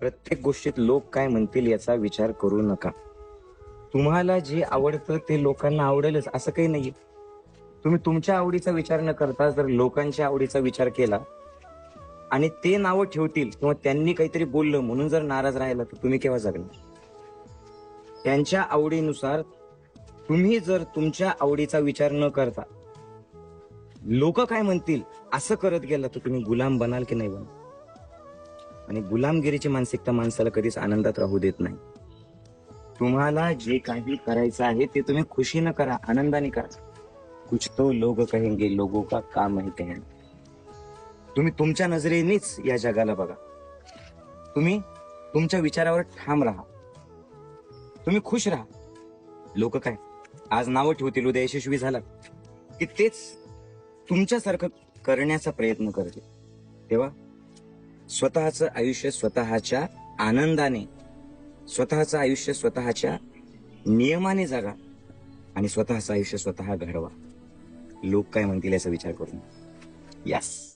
प्रत्येक गोष्टीत लोक काय म्हणतील याचा विचार करू नका. तुम्हाला जे आवडतं ते लोकांना आवडेलच असं काही नाही तुम्ही तुमच्या आवडीचा विचार न करता जर लोकांच्या आवडीचा विचार केला आणि ते नावं ठेवतील किंवा त्यांनी काहीतरी बोललं म्हणून जर नाराज राहिला तर तुम्ही केव्हा जगणार? त्यांच्या आवडीनुसार तुम्ही जर तुमच्या आवडीचा विचार न करता लोक काय म्हणतील असं करत गेला तर तुम्ही गुलाम बनाल की नाही बनाल? आणि गुलामगिरीची मानसिकता माणसाला कधीच आनंदात राहू देत नाही. तुम्हाला जे काही करायचं आहे ते तुम्ही खुशीनं करा आनंदाने करा. कुछ तो लोग कहेंगे लोगों का काम आहे कहना. तुम्ही तुमच्या नजरेनेच या जगाला बघा. तुम्ही तुमच्या विचारावर ठाम राहा. तुम्ही खुश राहा. लोक काय? आज नावं ठेवतील उद्या यशस्वी झाला. की तेच तुमच्यासारखं करण्याचा प्रयत्न करते तेव्हा स्वतःचं आयुष्य स्वतःच्या आनंदाने स्वतःचं आयुष्य स्वतःच्या नियमाने जगा आणि स्वतःचं आयुष्य स्वतः घडवा. लोक काय म्हणतील याचा विचार करून? यस